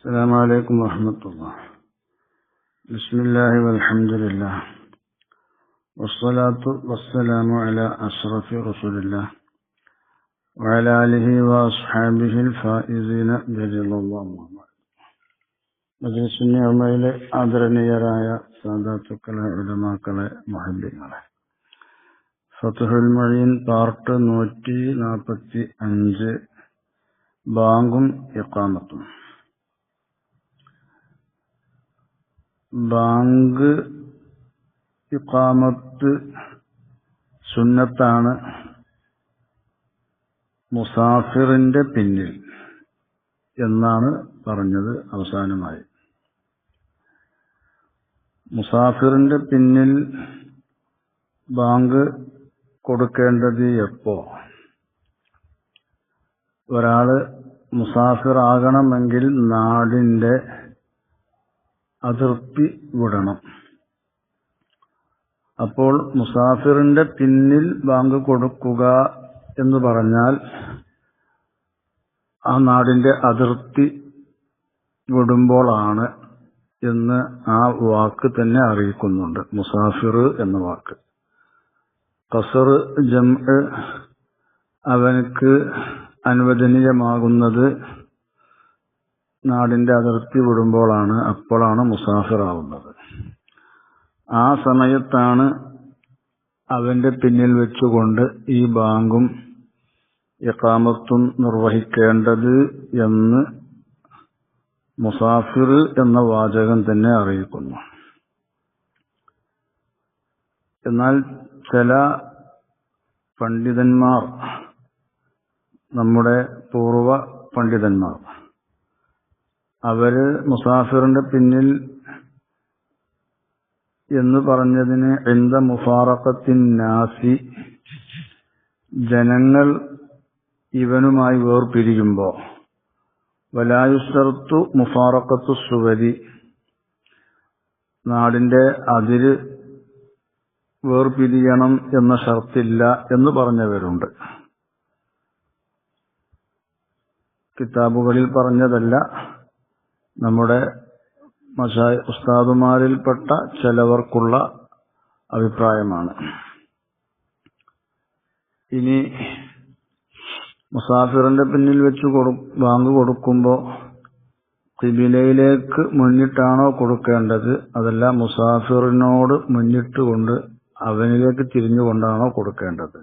السلام عليكم ورحمة الله بسم الله والحمد لله والصلاة والسلام على أشرف رسول الله وعلى آله وأصحابه الفائزين برضا الله മജ്ലിസിന്റെ അമ്മയിലെ ആദരണീയരായ സാധാത്തുക്കളെ ഉലമാക്കളെ മഹല്യങ്ങളെ ഫത്തുഹുൽ മൊഴീൻ പാർട്ട് നൂറ്റി നാൽപ്പത്തി അഞ്ച് ബാങ്കും ഇക്കാമത്തും ബാങ്ക് ഇക്കാമത്ത് സുന്നത്താണ് മുസാഫിറിന്റെ പിന്നിൽ എന്നാണ് പറഞ്ഞത് അവസാനമായി. മുസാഫിറിന്റെ പിന്നിൽ ബാങ്ക് കൊടുക്കേണ്ടത് എപ്പോ? ഒരാൾ മുസാഫിറാകണമെങ്കിൽ നാടിന്റെ അതിർത്തി വിടണം. അപ്പോൾ മുസാഫിറിന്റെ പിന്നിൽ ബാങ്ക് കൊടുക്കുക എന്ന് പറഞ്ഞാൽ ആ നാടിന്റെ അതിർത്തി വിടുമ്പോളാണ് എന്ന് ആ വാക്ക് തന്നെ അറിയിക്കുന്നുണ്ട്. മുസാഫിർ എന്ന വാക്ക്. കസർ ജം അവനക്ക് അനുവദനീയമാകുന്നത് നാടിന്റെ അതിർത്തി വിടുമ്പോഴാണ് അപ്പോഴാണ് മുസാഫിറാവുന്നത്. ആ സമയത്താണ് അവന്റെ പിന്നിൽ വെച്ചുകൊണ്ട് ഈ ബാങ്കും ഇക്കാമത്തും നിർവഹിക്കേണ്ടത് എന്ന് മുസാഫിർ എന്ന വാചകം തന്നെ അറിയിക്കുന്നു. എന്നാൽ ചില പണ്ഡിതന്മാർ നമ്മുടെ പൂർവ പണ്ഡിതന്മാർ അവർ മുസാഫിറിന്റെ പിന്നിൽ എന്ന് പറഞ്ഞതിന് എന്ത മുഫാറക്കത്തിൻ നാസി ജനങ്ങൾ ഇവനുമായി വേർപിരിയുമ്പോ വലായുസ്തർത്തു മുഫാറക്കത്തു സുവരി നാടിന്റെ അതിര് വേർപിരിയണം എന്ന ഷർത്തില്ല എന്ന് പറഞ്ഞവരുണ്ട്. കിതാബുകളിൽ പറഞ്ഞതല്ല നമ്മുടെ മഷായ് ഉസ്താദുമാരിൽപ്പെട്ട ചിലവർക്കുള്ള അഭിപ്രായമാണ്. ഇനി മുസാഫിറിന്റെ പിന്നിൽ വെച്ച് കൊടു ബാങ്ക് കൊടുക്കുമ്പോൾ കിബിലയിലേക്ക് മുന്നിട്ടാണോ കൊടുക്കേണ്ടത്? അതല്ല മുസാഫിറിനോട് മുന്നിട്ടുകൊണ്ട് അവനിലേക്ക് തിരിഞ്ഞുകൊണ്ടാണോ കൊടുക്കേണ്ടത്?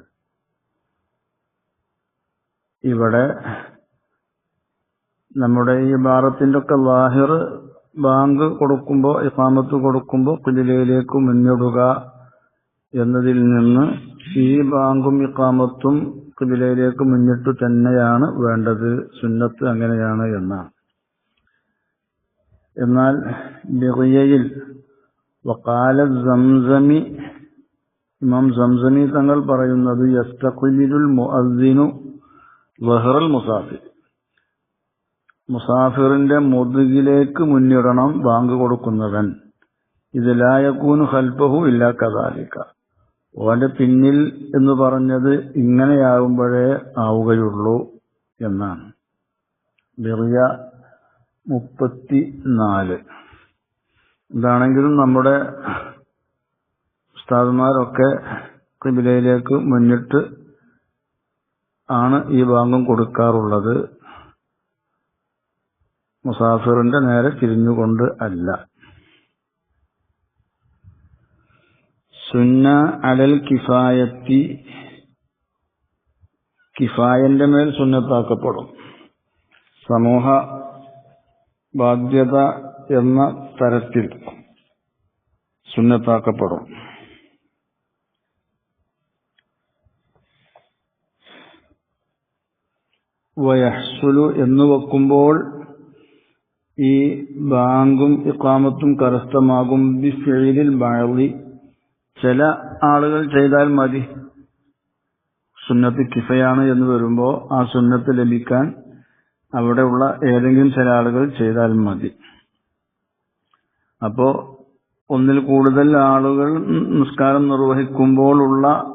ഇവിടെ നമ്മുടെ ഈ ഭാരത്തിന്റെ ഒക്കെ ലാഹിർ ബാങ്ക് കൊടുക്കുമ്പോൾ ഇഫാമത്ത് കൊടുക്കുമ്പോൾ കുലിലയിലേക്ക് മുന്നിടുക എന്നതിൽ നിന്ന് ഈ ബാങ്കും ഇക്കാമത്തും കിബിലയിലേക്ക് മുന്നിട്ടു തന്നെയാണ് വേണ്ടത്. സുന്നത്ത് അങ്ങനെയാണ് എന്നാണ്. എന്നാൽ ബിറിയയിൽ വക്കാല സംസമി ഇമാം സംസമി തങ്ങൾ പറയുന്നത് യസ്തഖുലിരുൽ മുഅദ്ദിനു വഹറൽ മുസാഫിർ. മുസാഫിറിന്റെ മുതുകിലേക്ക് മുന്നിടണം ബാങ്ക് കൊടുക്കുന്നവൻ. ഇതിലായക്കൂന് ഹൽപ്പഹു ഇല്ല കഥാലിക്ക ഓന്റെ പിന്നിൽ എന്ന് പറഞ്ഞത് ഇങ്ങനെയാകുമ്പോഴേ ആവുകയുള്ളൂ എന്നാണ്. ബെറിയ മുപ്പത്തി നാല് എന്താണെങ്കിലും നമ്മുടെ ഉസ്താദുമാരൊക്കെ കിബിലയിലേക്ക് മുന്നിട്ട് ആണ് ഈ ബാങ്കും കൊടുക്കാറുള്ളത്. മുസാഫിറിന്റെ നേരെ തിരിഞ്ഞുകൊണ്ട് അല്ല. സുന്ന അലൽ കിഫായത്തി കിഫായന്റെ മേൽ സുന്നത്താക്കപ്പെടും. സമൂഹ ബാധ്യത എന്ന തരത്തിൽ സുന്നത്താക്കപ്പെടും. വയഹ്സുലു എന്ന് വെക്കുമ്പോൾ ഈ ബാങ്കും ഇക്കാമത്തും കരസ്ഥമാകും. ബി ഫെയിലിൽ ബാഴി ചില ആളുകൾ ചെയ്താൽ മതി. സുന്നത്ത് കിഫയാണ് എന്ന് വരുമ്പോൾ ആ സുന്നത്ത് ലഭിക്കാൻ അവിടെയുള്ള ഏതെങ്കിലും ചില ആളുകൾ ചെയ്താൽ മതി. അപ്പോ ഒന്നിൽ കൂടുതൽ ആളുകൾ നിസ്കാരം നിർവഹിക്കുമ്പോഴുള്ള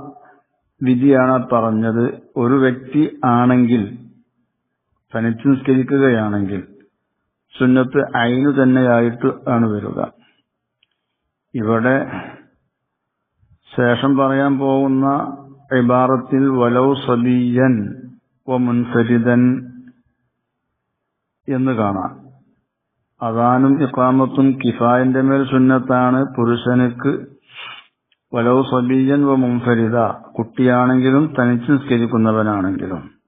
വിധിയാണ് പറഞ്ഞത്. ഒരു വ്യക്തി ആണെങ്കിൽ തനിച്ച് നിസ്കരിക്കുകയാണെങ്കിൽ സുന്നത്ത് അയിന് തന്നെയായിട്ട് ആണ് വരിക. ഇവിടെ ശേഷം പറയാൻ പോകുന്ന ഇബാറത്തിൽ വലൗ സബിയൻ വ മുൻസരിതൻ എന്ന് കാണാം. അതാനും ഇക്കാമത്തും കിഫായന്റെ മേൽ സുന്നത്താണ് പുരുഷനുക്ക് വലൗ സബീജൻ വ മുൻഫരിദ കുട്ടിയാണെങ്കിലും തനിച്ച് നിസ്കരിക്കുന്നവനാണെങ്കിലും.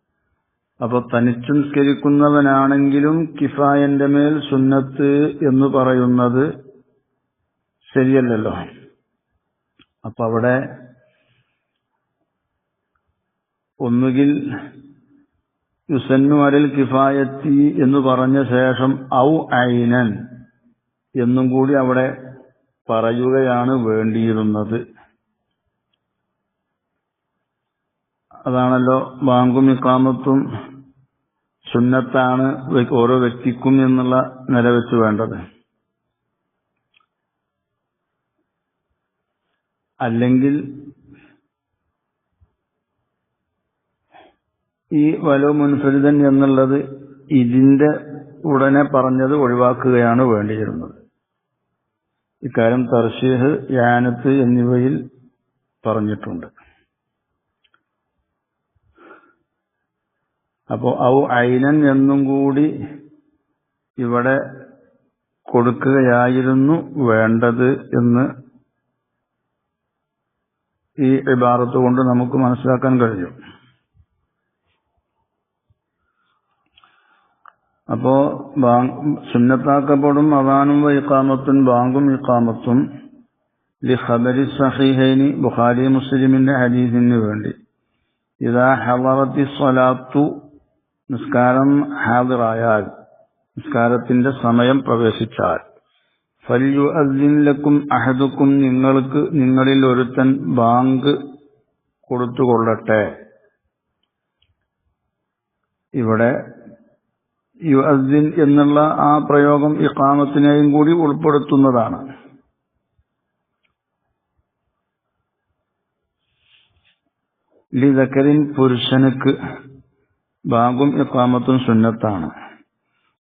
അപ്പൊ തനിച്ച് നിസ്കരിക്കുന്നവനാണെങ്കിലും കിഫായന്റെ മേൽ സുന്നത്ത് എന്ന് പറയുന്നത് ശരിയല്ലല്ലോ. അപ്പൊ അവിടെ ഒന്നുകിൽ യുസന്നു അരൽ കിഫായത്തി എന്ന് പറഞ്ഞ ശേഷം ഔ ഐനൻ എന്നും കൂടി അവിടെ പറയുകയാണ് വേണ്ടിയിരുന്നത്. അതാണല്ലോ ബാങ്കും ഇക്കാമത്തും സുന്നത്താണ് ഓരോ വ്യക്തിക്കും എന്നുള്ള നില വെച്ച് വേണ്ടത്. അല്ലെങ്കിൽ ഈ വലോ മുൻഫരിതൻ എന്നുള്ളത് ഇതിന്റെ ഉടനെ പറഞ്ഞത് ഒഴിവാക്കുകയാണ് വേണ്ടിയിരുന്നത്. ഇക്കാര്യം തർഷീഹ് യാനത്ത് എന്നിവയിൽ പറഞ്ഞിട്ടുണ്ട്. അപ്പോ ഔ ഐനൻ എന്നും കൂടി ഇവിടെ കൊടുക്കുകയായിരുന്നു വേണ്ടത് എന്ന് ഈ ഇബാറത്ത് കൊണ്ട് നമുക്ക് മനസ്സിലാക്കാൻ കഴിയും അപ്പോ സുന്നത്താക്കപ്പെടും അവാനും ഇക്കാമത്തും ബാങ്കും ഇക്കാമത്തും ലി ഖബരി സഹീഹൈനി ബുഖാരി മുസ്ലിമിന്റെ ഹദീസിന് വേണ്ടി. ഇതാ ഹവറത്തി സ്വലാത്തു നിസ്കാരം ഹാദിറായാൽ നിസ്കാരത്തിന്റെ സമയം പ്രവേശിച്ചാൽ. ഫല്യു അദ്ദിൻലക്കും അഹദുക്കും നിങ്ങൾക്ക് നിങ്ങളിൽ ഒരുത്തൻ ബാങ്ക് കൊടുത്തുകൊള്ളട്ടെ. ഇവിടെ യു അദ്ദിൻ എന്നുള്ള ആ പ്രയോഗം ഇക്കാമത്തിനെയും കൂടി ഉൾപ്പെടുത്തുന്നതാണ്. ലിതക്കരിൻ പുരുഷനുക്ക് ബാങ്കും ഇക്കാമത്തും സുന്നത്താണ്.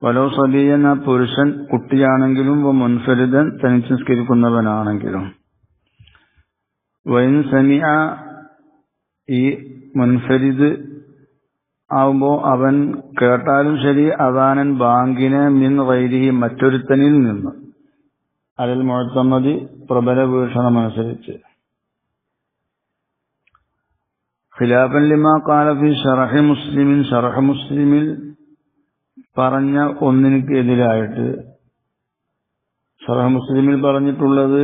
വലോ സബീയൻ ആ പുരുഷൻ കുട്ടിയാണെങ്കിലും മുൻഫരിതൻ തനിച്ച് നിസ്കരിക്കുന്നവനാണെങ്കിലും. വൈൻ സമിയ ഈ മുൻഫരിദ് ആവുമ്പോ അവൻ കേട്ടാലും ശരി അതാനൻ ബാങ്കിനെ മിൻ വൈരിഹി മറ്റൊരുത്തനിൽ നിന്ന്. അതിൽ മുഴത്തമതി പ്രബല വീക്ഷണമനുസരിച്ച്. ഖിലാഫൻ ലിമ കാലഫി ഷറഹി മുസ്ലിമിൻ ഷറഹ മുസ്ലിമിൽ പറഞ്ഞ ഒന്നിനക്ക് എതിരായിട്ട് ഷറഹ മുസ്ലിമിൽ പറഞ്ഞിട്ടുള്ളത്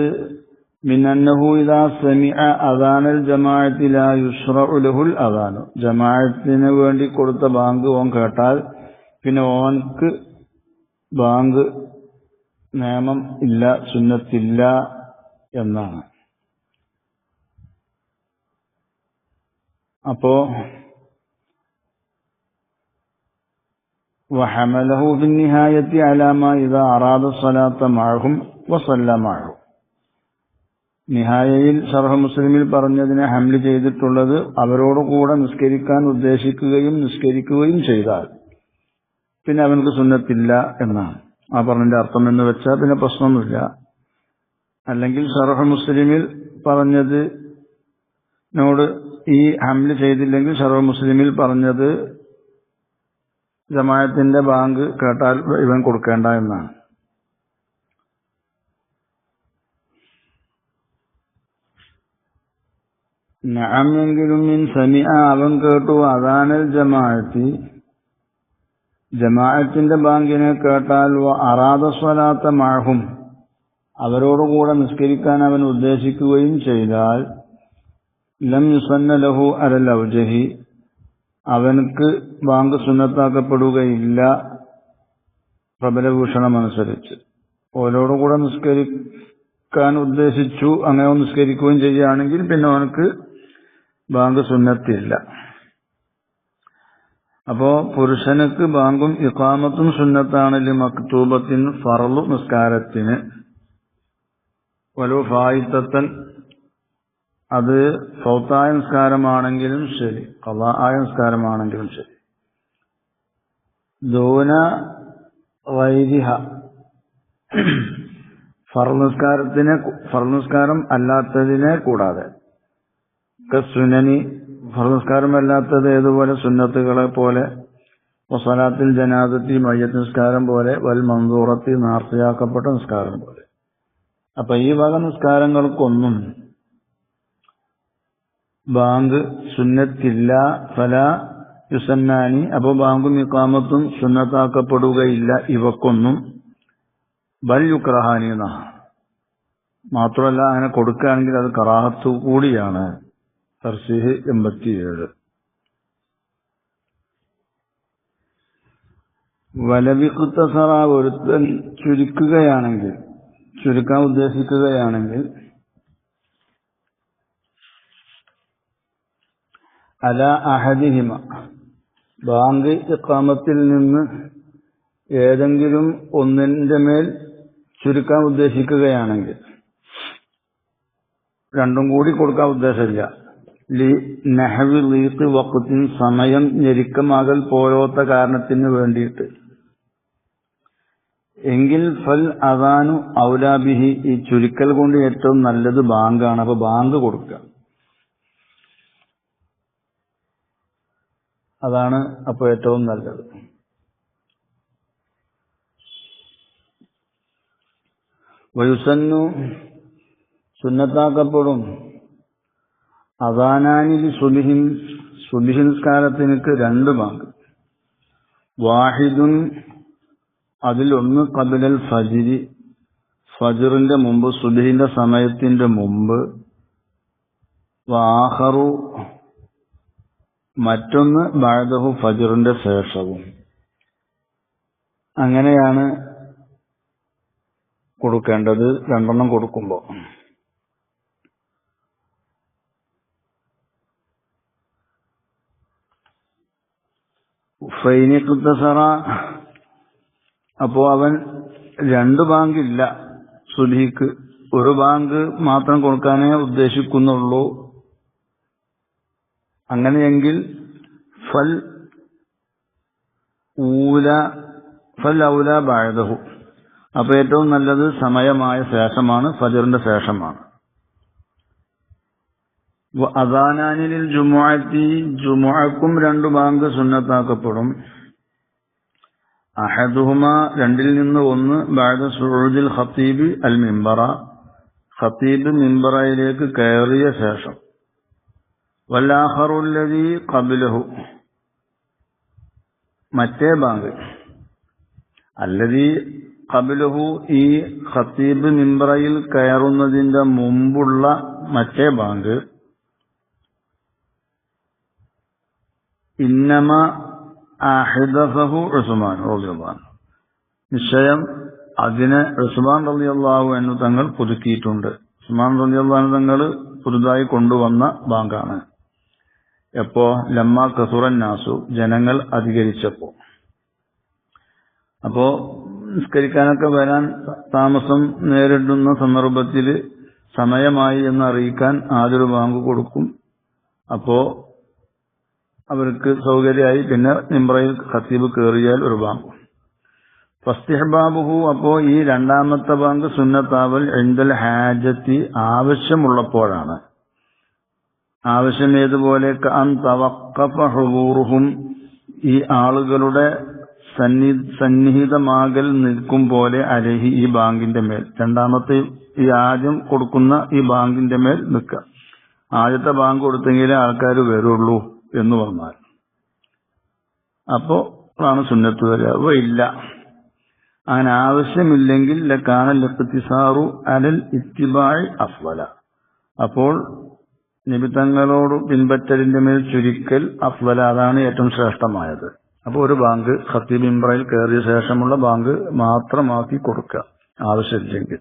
മിന്നഹു ഇതാ സമിഅ അദാനൽ ജമാഅത്തി ലാ ഉലഹുൽ ലഹുൽ അദാനു. ജമാഅത്തിന് വേണ്ടി കൊടുത്ത ബാങ്ക് ഓൻ കേട്ടാൽ പിന്നെ ഓൻക്ക് ബാങ്ക് നിയമം ഇല്ല സുന്നത്തില്ല എന്നാണ്. അപ്പോ وحمله في النهاية على ما إذا أراد الصلاة معهم وصلى معهم നിഹായയിൽ ഷർഹ മുസ്ലിമിൽ പറഞ്ഞതിനെ ഹംല് ചെയ്തിട്ടുള്ളത് അവരോട് കൂടെ നിസ്കരിക്കാൻ ഉദ്ദേശിക്കുകയും നിസ്കരിക്കുകയും ചെയ്താൽ പിന്നെ അവനക്ക് സുന്നത്തില്ല എന്നാണ് ആ പറഞ്ഞതിന്റെ അർത്ഥം എന്ന് വെച്ചാൽ പിന്നെ പ്രശ്നമൊന്നുമില്ല അല്ലെങ്കിൽ ഷർഹ മുസ്ലിമിൽ പറഞ്ഞത് നോട് ഈ ഹംലി ചെയ്തില്ലെങ്കിൽ സർവ മുസ്ലിമിൽ പറഞ്ഞത് ജമായത്തിന്റെ ബാങ്ക് കേട്ടാൽ ഇവൻ കൊടുക്കേണ്ട എന്നാണ്. നഅമെങ്കിലും മിൻ സമിഅ അവൻ കേട്ടു അതാനൽ ജമാഅത്തി. ജമാഅത്തിന്റെ ബാങ്കിനെ കേട്ടാൽ അറാദ സ്വലാത്ത മാഹും അവരോടുകൂടെ നിസ്കരിക്കാൻ അവൻ ഉദ്ദേശിക്കുകയും ചെയ്താൽ ലം യുസന്ന ലഹു അലൽ ഔജഹി അവനക്ക് ബാങ്ക് സുന്നത്താക്കപ്പെടുകയില്ല. പ്രബലഭൂഷണം അനുസരിച്ച് ഓരോടും കൂടെ നിസ്കരിക്കാൻ ഉദ്ദേശിച്ചു അങ്ങനെ നിസ്കരിക്കുകയും ചെയ്യുകയാണെങ്കിൽ പിന്നെ അവനക്ക് ബാങ്ക് സുന്നത്തില്ല. അപ്പോ പുരുഷനക്ക് ബാങ്കും ഇക്കാമത്തും സുന്നത്താണെങ്കിൽ മക്തൂബത്തിന് ഫറലും നിസ്കാരത്തിന്. ഓരോ ഫായിത്തത്തൻ അത് സൗത്തായ നിസ്കാരമാണെങ്കിലും ശരി കലായ നിസ്കാരമാണെങ്കിലും ശരി. ദൂന വൈദിഹ ഫർനിസ്കാരത്തിനെ ഫർനിസ്കാരം അല്ലാത്തതിനെ കൂടാതെ സുനനി ഫർനിസ്കാരം അല്ലാത്തത് ഏതുപോലെ സുന്നത്തുകളെ പോലെ വസലാത്തിൽ ജനാദത്തി മയ്യത്ത് നിസ്കാരം പോലെ വൽ മന്ദൂറത്തി നാർത്തിയാക്കപ്പെട്ട നിസ്കാരം പോലെ. അപ്പൊ ഈ വക നിസ്കാരങ്ങൾക്കൊന്നും ബാങ്ക് സുന്നത്തില്ല ഫല യുസന്നാനി. അപ്പൊ ബാങ്കും ഇക്കാമത്തും സുന്നത്താക്കപ്പെടുകയില്ല ഇവക്കൊന്നും. ബൽ യുക്രഹാനി എന്ന. മാത്രമല്ല അങ്ങനെ കൊടുക്കുകയാണെങ്കിൽ അത് കറാഹത്തു കൂടിയാണ്. തർസീഹ് എൺപത്തിയേഴ്. വലവിക്കുത്തസറ ഒരുത്തൻ ചുരുക്കുകയാണെങ്കിൽ ചുരുക്കാൻ ഉദ്ദേശിക്കുകയാണെങ്കിൽ അല അഹദിഹിമ. ബാങ്ക് ഇക്കാമത്തിൽ നിന്ന് ഏതെങ്കിലും ഒന്നിന്റെ മേൽ ചുരുക്കാൻ ഉദ്ദേശിക്കുകയാണെങ്കിൽ രണ്ടും കൂടി കൊടുക്കാൻ ഉദ്ദേശമില്ല. ലി നെഹവി ലീത്ത് വക്കത്തിന് സമയം ഞെരുക്കമാകൽ പോലോത്ത കാരണത്തിന് വേണ്ടിയിട്ട്. എങ്കിൽ ഫൽ അതാനു ഔലാബിഹി ഈ ചുരുക്കൽ കൊണ്ട് ഏറ്റവും നല്ലത് ബാങ്കാണ്. അപ്പൊ ബാങ്ക് കൊടുക്കുക. അതാണ് അപ്പോൾ ഏറ്റവും നല്ലത്. വയുസന്നു സുന്നത്താക്കപ്പെടും. അദാനാനിൽ സുബിഹിൻ സുബിഹിൻസ്കാരത്തിനക്ക് രണ്ട് പങ്ക് വാഹിദുൻ അതിലൊന്ന് കബിലൽ ഫജിരി. ഫജിറിന്റെ മുമ്പ് സുബിഹിന്റെ സമയത്തിന്റെ മുമ്പ്. വാഹറു മറ്റൊന്ന് ബാദഹു ഫജറിന്റെ ശേഷവും. അങ്ങനെയാണ് കൊടുക്കേണ്ടത്. രണ്ടെണ്ണം കൊടുക്കുമ്പോൾ കൃത്തസറ അപ്പോ അവൻ രണ്ട് ബാങ്കില്ല. സുലീക്ക് ഒരു ബാങ്ക് മാത്രം കൊടുക്കാനേ ഉദ്ദേശിക്കുന്നുള്ളൂ. അങ്ങനെയെങ്കിൽ ഫൽ ഊല ഫൽ ഔല ബാഴതഹു അപ്പൊ ഏറ്റവും നല്ലത് സമയമായ ശേഷമാണ് ഫജറിന്റെ ശേഷമാണ്. അദാനാനിൽ ജുമുഅത്തി ജുമുഅക്കും രണ്ടു ബാങ്ക് സുന്നത്താക്കപ്പെടും. അഹദുഹുമ രണ്ടിൽ നിന്ന് ഒന്ന് ബാദ സുഹൃദിൽ ഖത്തീബ് അൽ മിംബറ. ഖത്തീബ് മിംബറയിലേക്ക് കയറിയ ശേഷം. വല്ലാഹറുല്ലതി കബിലഹു മറ്റേ ബാങ്ക്. അല്ലതി കബിലഹു ഈ ഖത്തീബ് മിംബറയിൽ കയറുന്നതിന്റെ മുമ്പുള്ള മറ്റേ ബാങ്ക്. ഇന്നമ അഹിദഫഹു ഉസ്മാൻ റളിയല്ലാഹു നിശ്ചയം അതിനെ ഉസ്മാൻ റളിയല്ലാഹു എന്ന് തങ്ങൾ പുതുക്കിയിട്ടുണ്ട്. ഉസ്മാൻ റളിയല്ലാഹു തങ്ങൾ പുതുതായി കൊണ്ടുവന്ന ബാങ്കാണ്. എപ്പോ? ലമ്മ കസുറൻ നാസു. ജനങ്ങൾ അധികരിച്ചപ്പോ. അപ്പോ നിസ്കരിക്കാനൊക്കെ വരാൻ താമസം നേരിടുന്ന സന്ദർഭത്തിൽ സമയമായി എന്ന് അറിയിക്കാൻ ആദ്യൊരു ബാങ്ക് കൊടുക്കും. അപ്പോ അവർക്ക് സൗകര്യമായി പിന്നെ നിമ്രയിൽ ഖത്തീബ് കയറിയാൽ ഒരു ബാങ്ക്. ഫസ്തിഹബാബുഹു അപ്പോ ഈ രണ്ടാമത്തെ ബാങ്ക് സുന്നത്താവൽ എന്തൽ ഹാജത്തി ആവശ്യമുള്ളപ്പോഴാണ്. ആവശ്യം ഏതുപോലെ അൻ തവക്കഫ ഹുബൂറുഹും ഈ ആളുകളുടെ സന്നി സന്നിഹിതമാകൽ നിൽക്കും പോലെ അലഹി ഈ ബാങ്കിന്റെ മേൽ. രണ്ടാമത്തെ ഈ ആദ്യം കൊടുക്കുന്ന ഈ ബാങ്കിന്റെ മേൽ നിൽക്കുക. ആദ്യത്തെ ബാങ്ക് കൊടുത്തെങ്കിലേ ആൾക്കാർ വരുള്ളൂ എന്ന് പറഞ്ഞാൽ. അപ്പോ ആണ് സുന്നത്ത് വരിക ഇല്ല. അങ്ങനെ ആവശ്യമില്ലെങ്കിൽ അലൽ ഇത്തിബായ് അഫ്വല. അപ്പോൾ നിബിത്തങ്ങളോട് പിൻപറ്റലിന്റെ മേൽ ചുരുക്കൽ അഫ്വല അതാണ് ഏറ്റവും ശ്രേഷ്ഠമായത്. അപ്പോൾ ഒരു ബാങ്ക് ഖത്തീബ് ഇംബ്രയിൽ കയറിയ ശേഷമുള്ള ബാങ്ക് മാത്രമാക്കി കൊടുക്കുക ആവശ്യമില്ലെങ്കിൽ